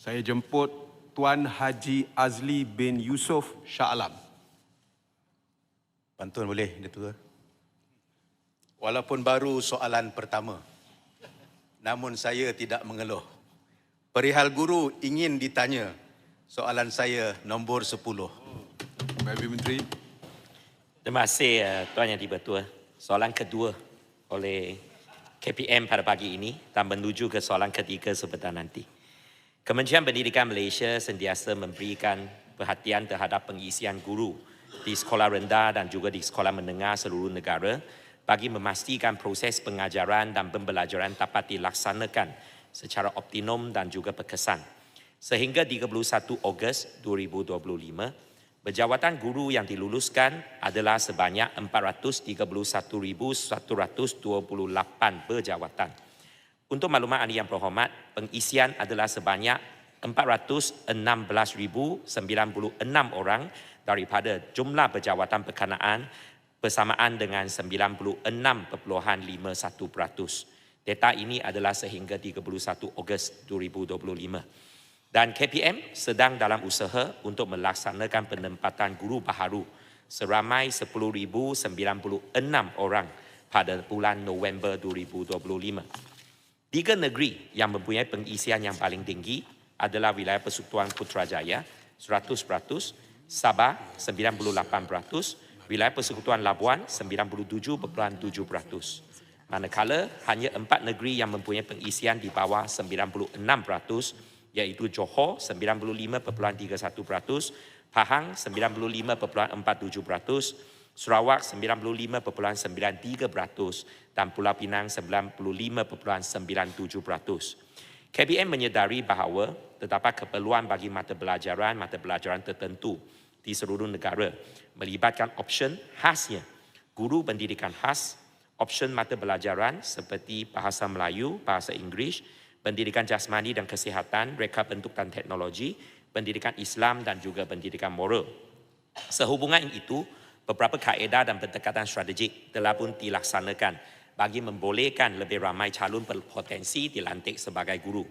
Saya jemput Tuan Haji Azli bin Yusof Shah Alam. Pantun boleh, Datuk. Walaupun baru soalan pertama, namun saya tidak mengeluh. Perihal guru ingin ditanya, soalan saya nombor 10. Bapak Menteri. Terima kasih uh, Tuan Yang Dipertua. Soalan kedua oleh KPM pada pagi ini dan menuju ke soalan ketiga sebentar nanti. Kementerian Pendidikan Malaysia sentiasa memberikan perhatian terhadap pengisian guru di sekolah rendah dan juga di sekolah menengah seluruh negara bagi memastikan proses pengajaran dan pembelajaran dapat dilaksanakan secara optimum dan juga berkesan. Sehingga 31 Ogos 2025, Berjawatan guru yang diluluskan adalah sebanyak 431,128 berjawatan. Untuk maklumat ahli yang berhormat, pengisian adalah sebanyak 416,096 orang daripada jumlah berjawatan berkenaan bersamaan dengan 96.51%. Data ini adalah sehingga 31 Ogos 2025. Dan KPM sedang dalam usaha untuk melaksanakan penempatan guru baharu seramai 10,096 orang pada bulan November 2025. Tiga negeri yang mempunyai pengisian yang paling tinggi adalah wilayah Persekutuan Putrajaya 100%, Sabah 98%, wilayah Persekutuan Labuan 97.7%. Manakala hanya empat negeri yang mempunyai pengisian di bawah 96%, iaitu Johor 95.31%, Pahang 95.47%, Sarawak 95.93% dan Pulau Pinang 95.97%. KBM menyedari bahawa terdapat keperluan bagi mata pelajaran mata pelajaran tertentu di seluruh negara melibatkan option khasnya guru pendidikan khas, option mata pelajaran seperti bahasa Melayu, bahasa Inggeris, pendidikan jasmani dan kesihatan, reka bentuk dan teknologi, pendidikan Islam dan juga pendidikan moral. Sehubungan itu, beberapa kaedah dan pendekatan strategik telah pun dilaksanakan bagi membolehkan lebih ramai calon berpotensi dilantik sebagai guru.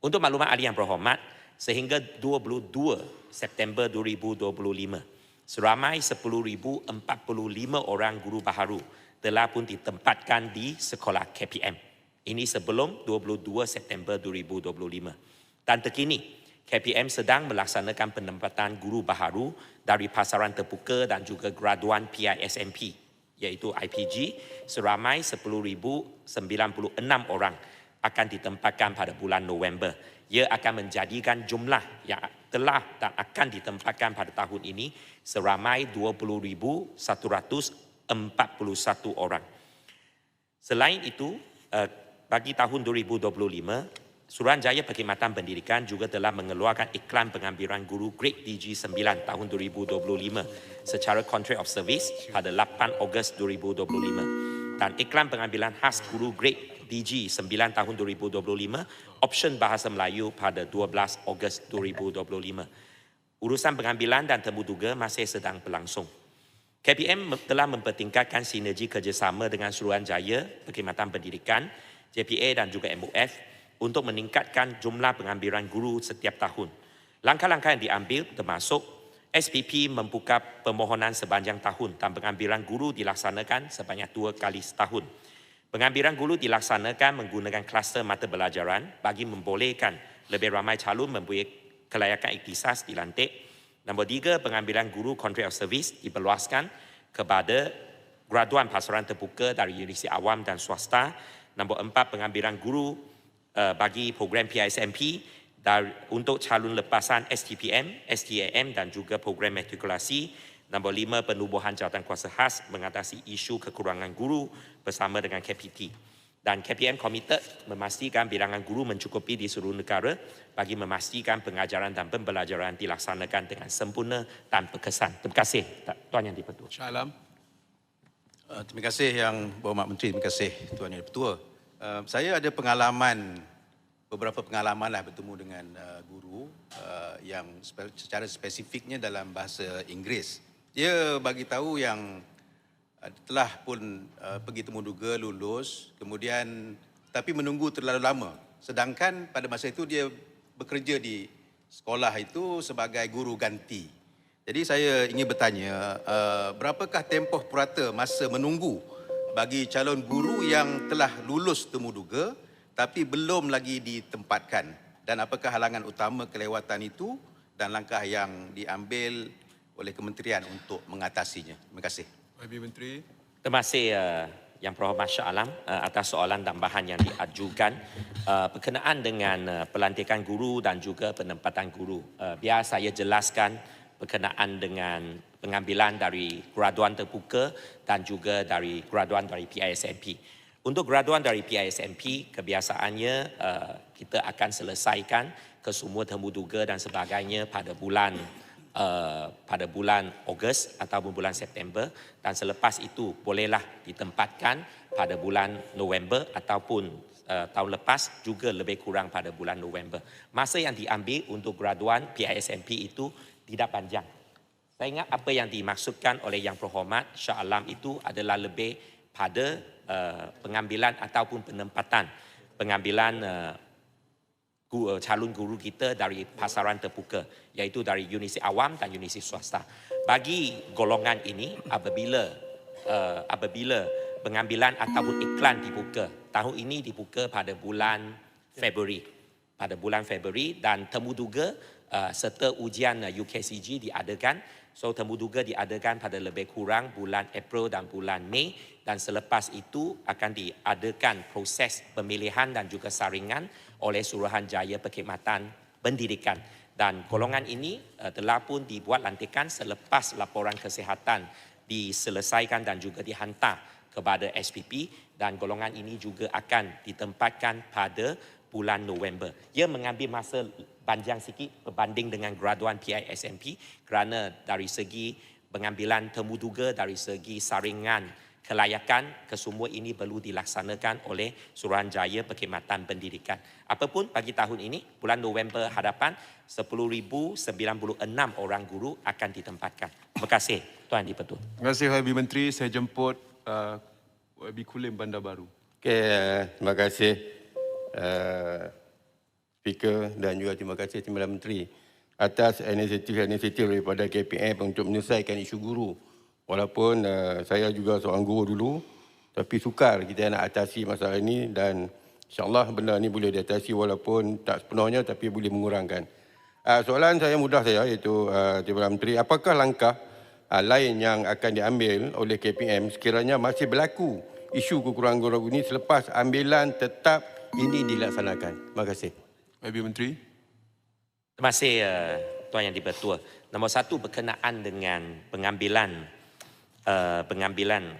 Untuk maklumat ahli yang berhormat, sehingga 22 September 2025, seramai 10,045 orang guru baharu telah pun ditempatkan di sekolah KPM. Ini sebelum 22 September 2025. Dan terkini, KPM sedang melaksanakan penempatan guru baharu dari pasaran terbuka dan juga graduan PISMP, iaitu IPG, seramai 10,096 orang akan ditempatkan pada bulan November. Ia akan menjadikan jumlah yang telah dan akan ditempatkan pada tahun ini seramai 20,141 orang. Selain itu, eh, bagi tahun 2025, Suruhanjaya Perkhidmatan Pendidikan juga telah mengeluarkan iklan pengambilan guru Grade DG 9 tahun 2025 secara Contract of Service pada 8 Ogos 2025 dan iklan pengambilan khas guru Grade DG 9 tahun 2025 option bahasa Melayu pada 12 Ogos 2025. Urusan pengambilan dan temu duga masih sedang berlangsung. KPM telah mempertingkatkan sinergi kerjasama dengan Suruhanjaya Perkhidmatan Pendidikan JPA dan juga MOF untuk meningkatkan jumlah pengambilan guru setiap tahun. Langkah-langkah yang diambil termasuk SPP membuka permohonan sepanjang tahun dan pengambilan guru dilaksanakan sebanyak dua kali setahun. Pengambilan guru dilaksanakan menggunakan kluster mata pelajaran bagi membolehkan lebih ramai calon mempunyai kelayakan iktisas dilantik. Nombor tiga, pengambilan guru contract of service diperluaskan kepada graduan pasaran terbuka dari universiti awam dan swasta Nombor empat, pengambilan guru uh, bagi program PISMP dari, untuk calon lepasan STPM, STAM dan juga program matrikulasi. Nombor lima, penubuhan jawatan kuasa khas mengatasi isu kekurangan guru bersama dengan KPT. Dan KPM komited memastikan bilangan guru mencukupi di seluruh negara bagi memastikan pengajaran dan pembelajaran dilaksanakan dengan sempurna dan berkesan. Terima kasih Tuan Yang Dipertua. Uh, terima kasih Yang Berhormat Menteri, terima kasih Tuan Yang Ketua. Saya ada pengalaman, beberapa pengalaman lah bertemu dengan uh, guru uh, yang spe secara spesifiknya dalam bahasa Inggeris. Dia bagi tahu yang uh, telah pun uh, pergi temu duga, lulus, kemudian tapi menunggu terlalu lama. Sedangkan pada masa itu dia bekerja di sekolah itu sebagai guru ganti. Jadi saya ingin bertanya, uh, berapakah tempoh purata masa menunggu bagi calon guru yang telah lulus temuduga tapi belum lagi ditempatkan dan apakah halangan utama kelewatan itu dan langkah yang diambil oleh kementerian untuk mengatasinya. Terima kasih. YB Menteri. Terima kasih uh, Yang Berhormat Shah Alam uh, atas soalan tambahan yang diajukan uh, berkenaan dengan uh, pelantikan guru dan juga penempatan guru. Uh, biar saya jelaskan berkenaan dengan pengambilan dari graduan terbuka dan juga dari graduan dari PISMP. Untuk graduan dari PISMP, kebiasaannya uh, kita akan selesaikan kesemua temuduga dan sebagainya pada bulan uh, pada bulan Ogos ataupun bulan September dan selepas itu bolehlah ditempatkan pada bulan November ataupun uh, tahun lepas juga lebih kurang pada bulan November. Masa yang diambil untuk graduan PISMP itu tidak panjang. Saya ingat apa yang dimaksudkan oleh Yang Berhormat Shah Alam itu adalah lebih pada uh, pengambilan ataupun penempatan pengambilan uh, calon guru kita dari pasaran terbuka iaitu dari universiti awam dan universiti swasta. Bagi golongan ini apabila uh, apabila pengambilan ataupun iklan dibuka tahun ini dibuka pada bulan Februari pada bulan Februari dan temuduga uh, serta ujian uh, UKCG diadakan. So temuduga diadakan pada lebih kurang bulan April dan bulan Mei. Dan selepas itu akan diadakan proses pemilihan dan juga saringan oleh Suruhanjaya Perkhidmatan Pendidikan. Dan golongan ini uh, telah pun dibuat lantikan selepas laporan kesihatan diselesaikan dan juga dihantar kepada SPP dan golongan ini juga akan ditempatkan pada bulan November. Ia mengambil masa panjang sikit berbanding dengan graduan PISMP kerana dari segi pengambilan temuduga dari segi saringan kelayakan kesemua ini perlu dilaksanakan oleh Suruhanjaya Perkhidmatan Pendidikan. Apapun bagi tahun ini, bulan November hadapan 10,096 orang guru akan ditempatkan. Terima kasih Tuan Dipertua. Terima kasih YB Menteri. Saya jemput uh, YB Kulim Bandar Baru. Okey, eh, terima kasih uh, Speaker dan juga terima kasih Timbalan Menteri atas inisiatif-inisiatif daripada KPM untuk menyelesaikan isu guru. Walaupun uh, saya juga seorang guru dulu, tapi sukar kita nak atasi masalah ini dan insyaAllah benda ini boleh diatasi walaupun tak sepenuhnya tapi boleh mengurangkan. Uh, soalan saya mudah saya iaitu uh, Timbalan Menteri, apakah langkah uh, lain yang akan diambil oleh KPM sekiranya masih berlaku isu kekurangan guru ini selepas ambilan tetap ini dilaksanakan. Terima kasih. YB Menteri. Terima kasih uh, Tuan Yang Dipertua. Nombor satu berkenaan dengan pengambilan uh, pengambilan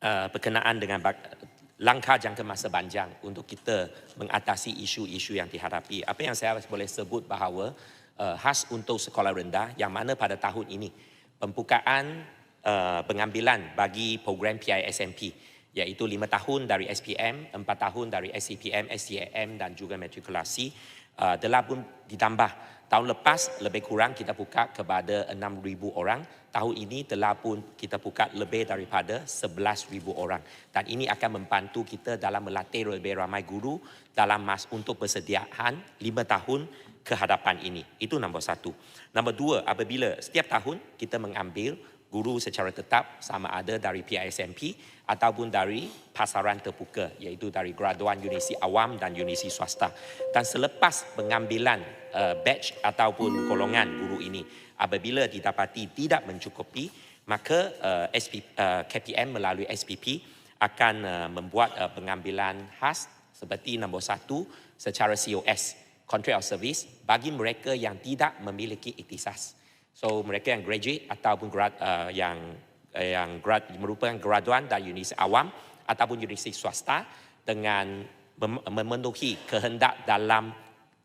uh, berkenaan dengan bak- langkah jangka masa panjang untuk kita mengatasi isu-isu yang dihadapi. Apa yang saya boleh sebut bahawa uh, khas untuk sekolah rendah yang mana pada tahun ini pembukaan uh, pengambilan bagi program PISMP iaitu lima tahun dari SPM, empat tahun dari SCPM, STAM dan juga matrikulasi uh, pun ditambah. Tahun lepas lebih kurang kita buka kepada 6,000 orang. Tahun ini telah pun kita buka lebih daripada 11,000 orang. Dan ini akan membantu kita dalam melatih lebih ramai guru dalam mas untuk persediaan lima tahun ke hadapan ini. Itu nombor satu. Nombor dua, apabila setiap tahun kita mengambil guru secara tetap sama ada dari PISMP ataupun dari pasaran terbuka iaitu dari graduan universiti awam dan universiti swasta. Dan selepas pengambilan uh, batch ataupun golongan guru ini apabila didapati tidak mencukupi maka uh, SP, uh, KPM melalui SPP akan uh, membuat uh, pengambilan khas seperti nombor satu secara COS Contract of Service bagi mereka yang tidak memiliki ikhtisas. So mereka yang graduate ataupun grad, uh, yang uh, yang grad, merupakan graduan dari universiti awam ataupun universiti swasta dengan mem- memenuhi kehendak dalam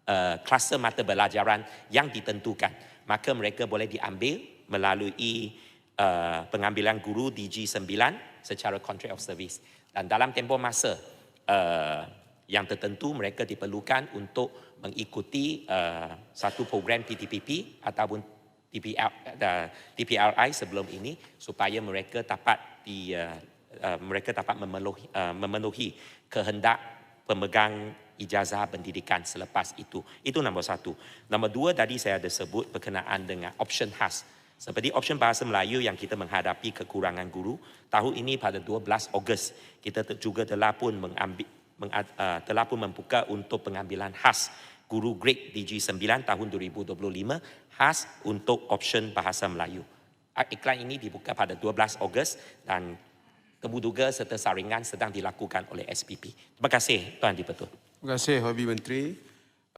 uh, kluster mata pelajaran yang ditentukan, maka mereka boleh diambil melalui uh, pengambilan guru DG9 secara contract of service. Dan dalam tempoh masa uh, yang tertentu mereka diperlukan untuk mengikuti uh, satu program PTPP ataupun TPL, uh, TPRI sebelum ini supaya mereka dapat di uh, uh, mereka dapat memenuhi, uh, memenuhi kehendak pemegang ijazah pendidikan selepas itu. Itu nombor satu. Nombor dua tadi saya ada sebut berkenaan dengan option khas. Seperti option bahasa Melayu yang kita menghadapi kekurangan guru, tahun ini pada 12 Ogos kita juga telah pun mengambil meng, uh, telah pun membuka untuk pengambilan khas guru grade DG 9 tahun 2025 khas untuk option bahasa Melayu. Ah, Iklan ini dibuka pada 12 Ogos dan kemuduga serta saringan sedang dilakukan oleh SPP. Terima kasih Tuan Dipertua. Terima kasih Habib Menteri.